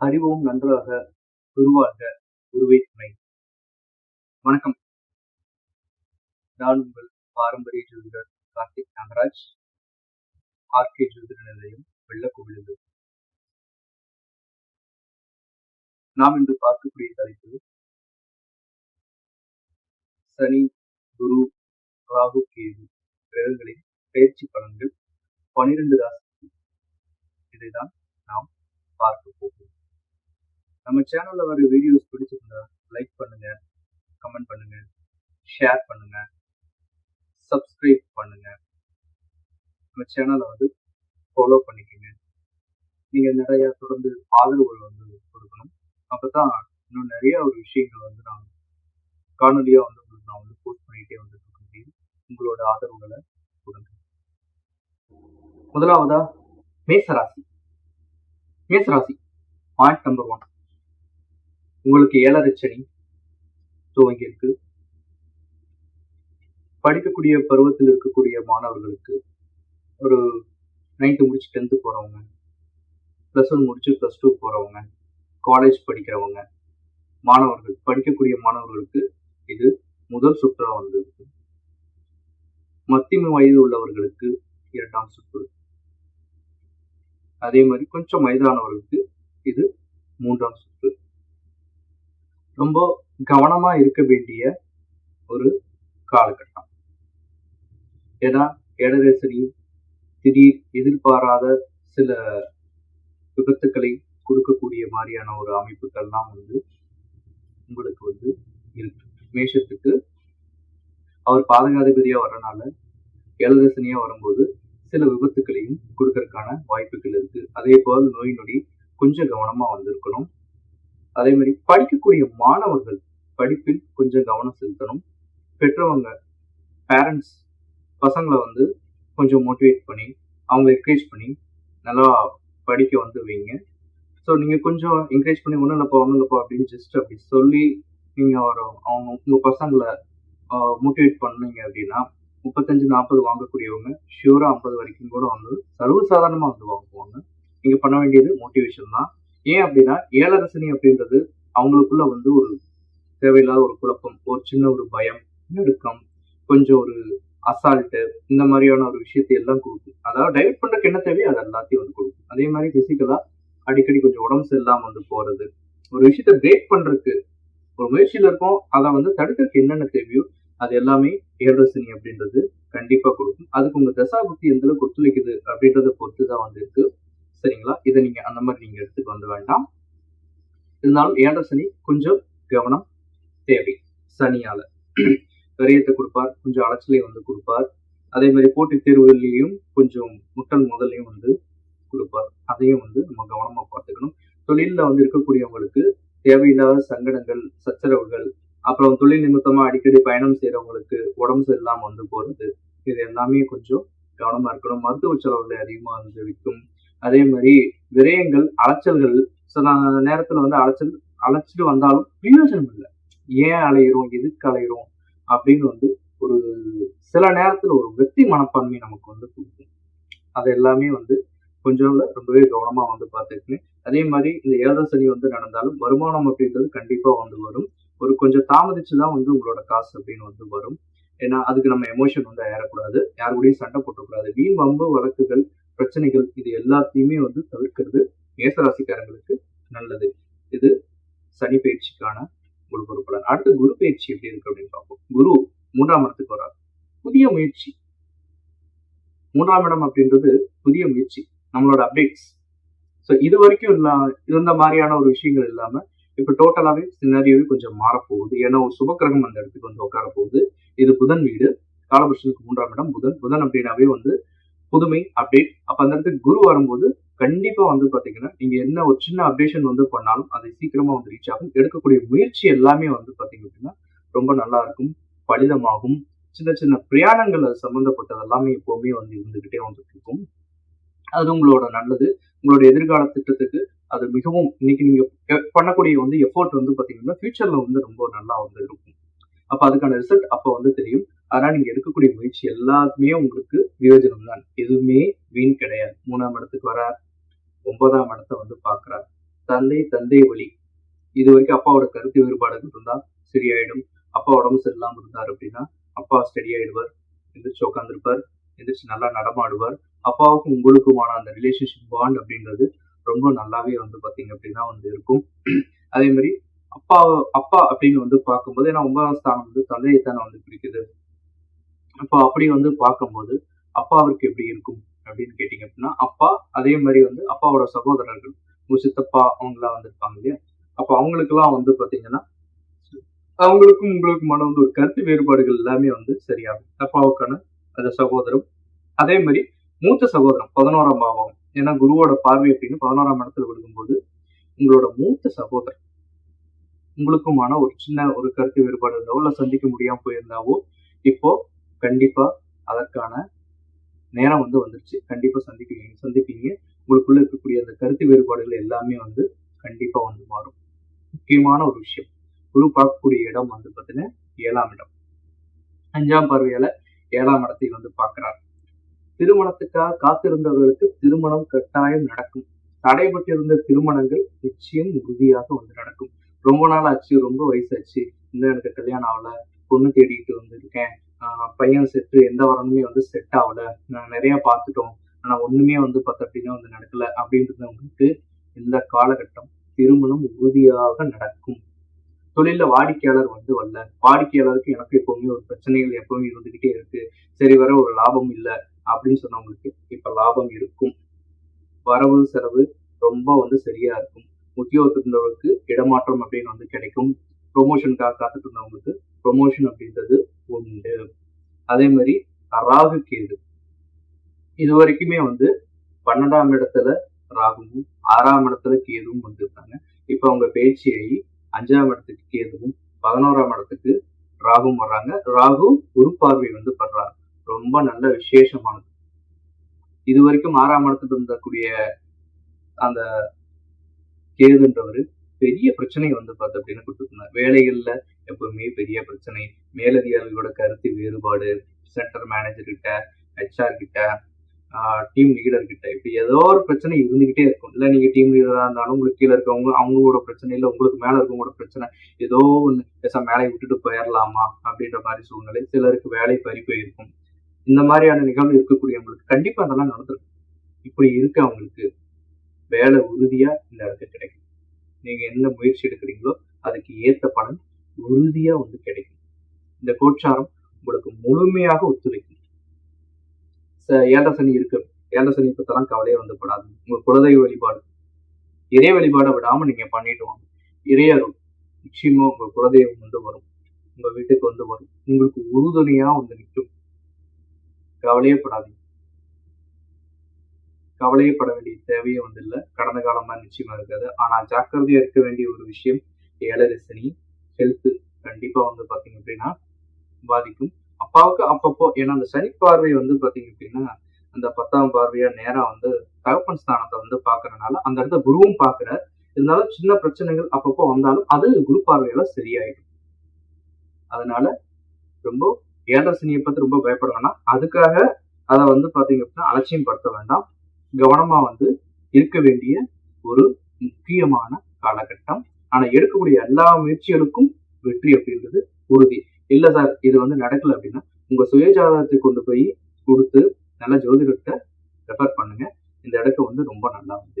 அறிவோம் நன்றாக உருவாக உருவை துணை. வணக்கம். நான் உங்கள் பாரம்பரிய ஜோதிடர் கார்த்திக் நாகராஜ். ஆர்கே ஜோதிட நிலையம் வெள்ளக்கோவிலு நாம் இன்று பார்க்கக்கூடிய தலைப்பு சனி குரு ராகு கேது கிரகங்களின் பயிற்சி பலன்கள் பனிரெண்டு ராசி இதைதான் நாம் பார்க்க போகிறோம். நம்ம சேனலில் வர வீடியோஸ் பிடிச்சிருந்தா லைக் பண்ணுங்க கமெண்ட் பண்ணுங்க ஷேர் பண்ணுங்க சப்ஸ்கிரைப் பண்ணுங்க. நம்ம சேனலை வந்து ஃபாலோ பண்ணிக்கோங்க. நீங்கள் நிறையா தொடர்ந்து ஆதரவுகள் வந்து கொடுக்கணும். அப்போ தான் இன்னும் நிறைய ஒரு விஷயங்கள் வந்து நான் காணொலியாக வந்து உங்களுக்கு நான் வந்து போஸ்ட் பண்ணிகிட்டே வந்து இருக்க முடியும். உங்களோட ஆதரவுகளை கொடுங்க. முதலாவதா மேசராசி. மேசராசி பாயிண்ட் நம்பர் ஒன் உங்களுக்கு ஏழரை சனி துவங்கி இருக்கு படிக்கக்கூடிய பருவத்தில் இருக்கக்கூடிய மாணவர்களுக்கு ஒரு நைன்த்து முடிச்சு டென்த்து போகிறவங்க ப்ளஸ் ஒன் முடிச்சு ப்ளஸ் டூ போகிறவங்க காலேஜ் படிக்கிறவங்க மாணவர்கள் படிக்கக்கூடிய மாணவர்களுக்கு இது முதல் சுற்றா வந்திருக்கு. மத்திய வயது உள்ளவர்களுக்கு இரண்டாம் சுற்று. அதே மாதிரி கொஞ்சம் வயதானவர்களுக்கு இது மூன்றாம் சுற்று. ரொம்ப கவனமா இருக்க வேண்டிய ஒரு காலகட்டம். ஏன்னா ஏழரசனி திடீர் எதிர்பாராத சில விபத்துக்களை கொடுக்கக்கூடிய மாதிரியான ஒரு அமைப்புகள்லாம் வந்து உங்களுக்கு வந்து இருக்கு. மேஷத்துக்கு அவர் பாதகாதிபதியா வர்றனால ஏழரசனியா வரும்போது சில விபத்துக்களையும் கொடுக்கறதுக்கான வாய்ப்புகள் இருக்கு. அதே போல் நோய் நொடி கொஞ்சம் கவனமா வந்திருக்கணும். அதே மாதிரி படிக்கக்கூடிய மாணவர்கள் படிப்பில் கொஞ்சம் கவனம் செலுத்தணும். பெற்றவங்க பேரண்ட்ஸ் பசங்களை வந்து கொஞ்சம் மோட்டிவேட் பண்ணி அவங்களை என்கரேஜ் பண்ணி நல்லா படிக்க வந்து வைங்க. ஸோ நீங்கள் கொஞ்சம் என்கரேஜ் பண்ணி ஒன்றும் இல்லைப்பா ஒன்றும் இல்லைப்பா அப்படின்னு ஜஸ்ட் அப்படி சொல்லி நீங்கள் ஒரு அவங்க உங்கள் பசங்களை மோட்டிவேட் பண்ணீங்க அப்படின்னா முப்பத்தஞ்சு நாற்பது வாங்கக்கூடியவங்க ஷியூராக ஐம்பது வரைக்கும் கூட வந்து சர்வசாதாரணமாக வந்து வாங்குவாங்க. நீங்கள் பண்ண வேண்டியது மோட்டிவேஷன் தான். ஏன் அப்படின்னா ஏழரசனி அப்படின்றது அவங்களுக்குள்ள வந்து ஒரு தேவையில்லாத ஒரு குழப்பம் ஒரு சின்ன ஒரு பயம் நடுக்கம் கொஞ்சம் ஒரு அசால்ட்டு இந்த மாதிரியான ஒரு விஷயத்தை எல்லாம் கொடுக்கும். அதாவது டைவர்ட் பண்ணுறதுக்கு என்ன தேவையோ அது எல்லாத்தையும் வந்து கொடுக்கும். அதே மாதிரி பிசிக்கலா அடிக்கடி கொஞ்சம் உடம்பு சரியில்லாமல் வந்து போறது ஒரு விஷயத்த பிரேக் பண்றதுக்கு ஒரு முயற்சியில இருக்கும் அதை வந்து தடுக்கிறதுக்கு என்னென்ன தேவையோ அது எல்லாமே ஏழரசனி அப்படின்றது கண்டிப்பா கொடுக்கும். அதுக்கு உங்க தசா புத்தி எந்த அளவுக்கு ஒத்துழைக்குது அப்படின்றத பொறுத்து தான் வந்து இருக்கு. சரிங்களா? இதை நீங்க அந்த மாதிரி நீங்க எடுத்துட்டு வந்து வேண்டாம். இருந்தாலும் ஏழரசனி கொஞ்சம் கவனம் தேவை. சனியால. விரயத்தை கொடுப்பார். கொஞ்சம் அலைச்சலை வந்து கொடுப்பார். அதே மாதிரி போட்டித் தேர்வுகள்லையும் கொஞ்சம் முட்டல் முதலையும் வந்து கொடுப்பார். அதையும் வந்து நம்ம கவனமா பார்த்துக்கணும். தொழிலில் வந்து இருக்கக்கூடியவங்களுக்கு தேவையில்லாத சங்கடங்கள் சச்சரவுகள் அப்புறம் தொழில் நிமித்தமா அடிக்கடி பயணம் செய்யறவங்களுக்கு உடம்பு சரியில்லாம வந்து போறது இது எல்லாமே கொஞ்சம் கவனமா இருக்கணும். மருத்துவ செலவுகள் அதிகமா வந்து விற்கும் அதே மாதிரி விரயங்கள் அலைச்சல்கள் சில நேரத்துல வந்து அலைச்சல் அழைச்சிட்டு வந்தாலும் பிரயோஜனம் இல்லை. ஏன் அலையிறோம்? எதுக்கு அலையிறோம்? அப்படின்னு வந்து ஒரு சில நேரத்துல ஒரு வெற்றி மனப்பான்மை நமக்கு வந்து கொடுக்கும். அது எல்லாமே வந்து கொஞ்சம் ரொம்பவே கவனமா வந்து பார்த்துருக்கேன் அதே மாதிரி இந்த ஏழரை சனி வந்து நடந்தாலும் வருமானம் அப்படின்றது கண்டிப்பா வந்து வரும். ஒரு கொஞ்சம் தாமதிச்சு தான் வந்து உங்களோட காசு அப்படின்னு வந்து வரும். ஏன்னா அதுக்கு நம்ம எமோஷன் வந்து ஏறக்கூடாது. யார் கூடயும் சண்டை போட்டக்கூடாது. வீண் வம்பு வழக்குகள் பிரச்சனைகள் இது எல்லாத்தையுமே வந்து தவிர்க்கிறது மேசராசிக்காரங்களுக்கு நல்லது. இது சனி பயிற்சிக்கான ஒரு ஒரு பலன் அடுத்து குரு பயிற்சி எப்படி இருக்கு அப்படின்னு பார்ப்போம். குரு மூன்றாம் இடத்துக்கு வராது புதிய முயற்சி. மூன்றாம் இடம் அப்படின்றது புதிய முயற்சி. நம்மளோட அப்டேட்ஸ் ஸோ இது வரைக்கும் இல்லாம இருந்த மாதிரியான ஒரு விஷயங்கள் இல்லாம இப்ப டோட்டலாவே சின்னாரியாவே கொஞ்சம் மாறப்போகுது. ஏன்னா ஒரு சுபக்கிரகம் அந்த இடத்துக்கு வந்து உட்கார போகுது இது புதன் வீடு. காலபுருஷனுக்கு மூன்றாம் இடம் புதன். புதன் அப்படின்னாவே வந்து புதுமை அப்டேட் அப்ப அந்த இடத்துக்கு குரு வரும்போது கண்டிப்பா வந்து பாத்தீங்கன்னா நீங்க என்ன ஒரு சின்ன அப்டேஷன் வந்து பண்ணாலும் அதை சீக்கிரமா வந்து ரீச் ஆகும். எடுக்கக்கூடிய முயற்சி எல்லாமே வந்து பாத்தீங்க அப்படின்னா ரொம்ப நல்லா இருக்கும் பலிதமாகும். சின்ன சின்ன பிரயாணங்கள் அது சம்பந்தப்பட்டது எல்லாமே எப்பவுமே வந்து இருந்துகிட்டே வந்துட்டு இருக்கும். அது உங்களோட நல்லது. உங்களோட எதிர்கால திட்டத்துக்கு அது மிகவும் இன்னைக்கு நீங்க பண்ணக்கூடிய வந்து எஃபோர்ட் வந்து பாத்தீங்கன்னா ஃபியூச்சர்ல வந்து ரொம்ப நல்லா வந்து இருக்கும். அப்ப அதுக்கான ரிசல்ட் அப்ப வந்து தெரியும். அதனால நீங்க எடுக்கக்கூடிய முயற்சி எல்லாத்துமே உங்களுக்கு வியோஜனம் தான். எதுவுமே வீண் கிடையாது. மூணாம் இடத்துக்கு வரார். ஒன்பதாம் இடத்தை வந்து பாக்குறார் தந்தை தந்தை வழி இது வரைக்கும் அப்பாவோட கருத்து வேறுபாடுகள் இருந்தா சரியாயிடும். அப்பா உடம்பு சரியில்லாம இருந்தார் அப்படின்னா அப்பா ஸ்டடி ஆயிடுவார். எந்திரிச்சு உட்காந்துருப்பார் எந்திரிச்சு நல்லா நடமாடுவார். அப்பாவுக்கும் உங்களுக்குமான அந்த ரிலேஷன்ஷிப் பாண்ட் அப்படின்றது ரொம்ப நல்லாவே வந்து பாத்தீங்க அப்படின்னா வந்து இருக்கும். அதே மாதிரி அப்பா அப்பா அப்படின்னு வந்து பார்க்கும்போது ஏன்னா ஒன்பதாம் ஸ்தானம் வந்து தந்தையை தானே வந்து பிடிக்குது. அப்போ அப்படி வந்து பார்க்கும்போது அப்பாவிற்கு எப்படி இருக்கும் அப்படின்னு கேட்டீங்க அப்படின்னா அப்பா அதே மாதிரி வந்து அப்பாவோட சகோதரர்கள் உங்க சித்தப்பா அவங்களாம் வந்திருப்பாங்க இல்லையா? அப்போ அவங்களுக்கெல்லாம் வந்து பார்த்தீங்கன்னா அவங்களுக்கும் உங்களுக்குமான வந்து ஒரு கருத்து வேறுபாடுகள் எல்லாமே வந்து சரியாகும். அப்பாவுக்கான அந்த சகோதரம் அதே மாதிரி மூத்த சகோதரம் பதினோராம் பாவம். ஏன்னா குருவோட பார்வை அப்படின்னு பதினோராம் இடத்துல விழுகும்போது உங்களோட மூத்த சகோதரர் உங்களுக்குமான ஒரு சின்ன ஒரு கருத்து வேறுபாடு இருந்தாவோ இல்லை சந்திக்க முடியாமல் போயிருந்தாவோ இப்போ கண்டிப்பா அதற்கான நேரம் வந்து வந்துருச்சு. கண்டிப்பா சந்திப்பீங்க சந்திப்பீங்க. உங்களுக்குள்ள இருக்கக்கூடிய அந்த கருத்து வேறுபாடுகள் எல்லாமே வந்து கண்டிப்பா வந்து மாறும். முக்கியமான ஒரு விஷயம். குரு பார்க்கக்கூடிய இடம் வந்து பார்த்தீங்கன்னா ஏழாம் இடம். அஞ்சாம் பார்வையால ஏழாம் இடத்தை வந்து பார்க்கிறார். திருமணத்துக்காக காத்திருந்தவர்களுக்கு திருமணம் கட்டாயம் நடக்கும். தடைபட்டிருந்த திருமணங்கள் நிச்சயம் உறுதியாக வந்து நடக்கும். ரொம்ப நாள் ஆச்சு ரொம்ப வயசாச்சு. இன்னும் எனக்கு கல்யாணம் ஆகல பொண்ணு தேடிட்டு வந்திருக்கேன். பையன் செட்டு எந்த வரணுமே வந்து செட் ஆகல. நான் நிறைய பார்த்துட்டோம். ஆனா ஒண்ணுமே வந்து பார்த்த அப்படின்னா வந்து நடக்கல அப்படின்றவங்களுக்கு இந்த காலகட்டம் திருமணம் உறுதியாக நடக்கும். தொழில வாடிக்கையாளர் வந்து வரல. வாடிக்கையாளருக்கு எனக்கு எப்பவுமே ஒரு பிரச்சனைகள் எப்பவுமே இருந்துகிட்டே இருக்கு. சரி வர ஒரு லாபம் இல்லை அப்படின்னு சொன்னவங்களுக்கு இப்ப லாபம் இருக்கும். வரவு செலவு ரொம்ப வந்து சரியா இருக்கும். உத்தியோகத்தில் இடமாற்றம் அப்படின்னு வந்து கிடைக்கும். ப்ரொமோஷனுக்காக காத்துட்டு இருந்தவங்களுக்கு ப்ரொமோஷன் அப்படின்றது உண்டு அதே மாதிரி ராகு கேது. இது வரைக்குமே வந்து பன்னெண்டாம் இடத்துல ராகுவும் ஆறாம் இடத்துல கேதுவும் வந்திருக்காங்க. இப்ப அவங்க பேச்சியாகி அஞ்சாம் இடத்துக்கு கேதுவும் பதினோராம் இடத்துக்கு ராகும் வர்றாங்க. ராகு குரு பார்வை வந்து படுறாங்க ரொம்ப நல்ல விசேஷமானது. இது வரைக்கும் ஆறாம் இடத்துல இருந்தக்கூடிய அந்த கேதுன்றவர் பெரிய பிரச்சனை வந்து பார்த்து அப்படின்னு கொடுத்துருந்தார். வேலைகள்ல எப்பவுமே பெரிய பிரச்சனை. மேலதிகாரிகளோட கருத்து வேறுபாடு சென்டர் மேனேஜர் கிட்ட ஹெச்ஆர் கிட்ட டீம் லீடர் கிட்ட இப்படி ஏதோ ஒரு பிரச்சனை இருந்துகிட்டே இருக்கும். இல்ல நீங்க டீம் லீடரா இருந்தாலும் உங்களுக்கு கீழே இருக்கவங்க அவங்களோட பிரச்சனை இல்ல உங்களுக்கு மேல இருக்கவங்களோட பிரச்சனை ஏதோ ஒண்ணு பேச வேலையை விட்டுட்டு போயிடலாமா அப்படின்ற மாதிரி சூழ்நிலை சிலருக்கு வேலை பறி போயிருக்கும். இந்த மாதிரியான நிகழ்வு இருக்கக்கூடியவங்களுக்கு கண்டிப்பா அதெல்லாம் நடந்திருக்கும். இப்படி இருக்க அவங்களுக்கு வேலை உறுதியா இந்த இடத்துல கிடைக்கும். நீங்க என்ன முயற்சி எடுக்கிறீங்களோ அதுக்கு ஏத்த பலன் உறுதியா வந்து கிடைக்கும். இந்த கோட்சாரம் உங்களுக்கு முழுமையாக ஒத்துழைக்கும். ஏழரை சனி இருக்கு. ஏழரை சனி பத்தெல்லாம் கவலையே வந்து படாது உங்க குலதெய்வ வழிபாடு. இறை வழிபாடை விடாம நீங்க பண்ணிட்டு வாங்க. இறையரும் நிச்சயமா உங்க குலதெய்வம் வந்து வரும். உங்க வீட்டுக்கு வந்து வரும். உங்களுக்கு உறுதுணையா வந்து நிற்கும். கவலையே படாதீங்க. கவலையே பட வேண்டிய தேவையே வந்து இல்லை. கடந்த காலமா நிச்சயமா இருக்காது. ஆனா ஜாக்கிரதையா இருக்க வேண்டிய ஒரு விஷயம் ஏழரை சனி. ஹெல்த் கண்டிப்பா வந்து பாத்தீங்க அப்படின்னா பாதிக்கும். அப்பாவுக்கு அப்பப்போ ஏன்னா அந்த சனி பார்வை வந்து பாத்தீங்க அப்படின்னா அந்த பத்தாம் பார்வையா நேரா வந்து தகப்பன் ஸ்தானத்தை வந்து பாக்குறதுனால அந்த இடத்த குருவும் பாக்குற இருந்தாலும் சின்ன பிரச்சனைகள் அப்பப்போ வந்தாலும் அது குரு பார்வையில சரியாயிடும். அதனால ரொம்ப ஏழரை சனியை பத்தி ரொம்ப பயப்பட வேண்டாம் அதுக்காக அதை வந்து பாத்தீங்க அப்படின்னா அலட்சியம் படுத்த வேண்டாம். கவனமா வந்து இருக்க வேண்டிய ஒரு முக்கியமான காலகட்டம். ஆனா எடுக்கக்கூடிய எல்லா முயற்சிகளுக்கும் வெற்றி அப்படின்றது உறுதி. இல்ல சார் இது வந்து நடக்கல அப்படின்னா உங்க சுயஜாதகத்தை கொண்டு போய் கொடுத்து நல்லா ஜோதிடத்தை ரெஃபர் பண்ணுங்க. இந்த இடத்த வந்து ரொம்ப நல்லா வந்து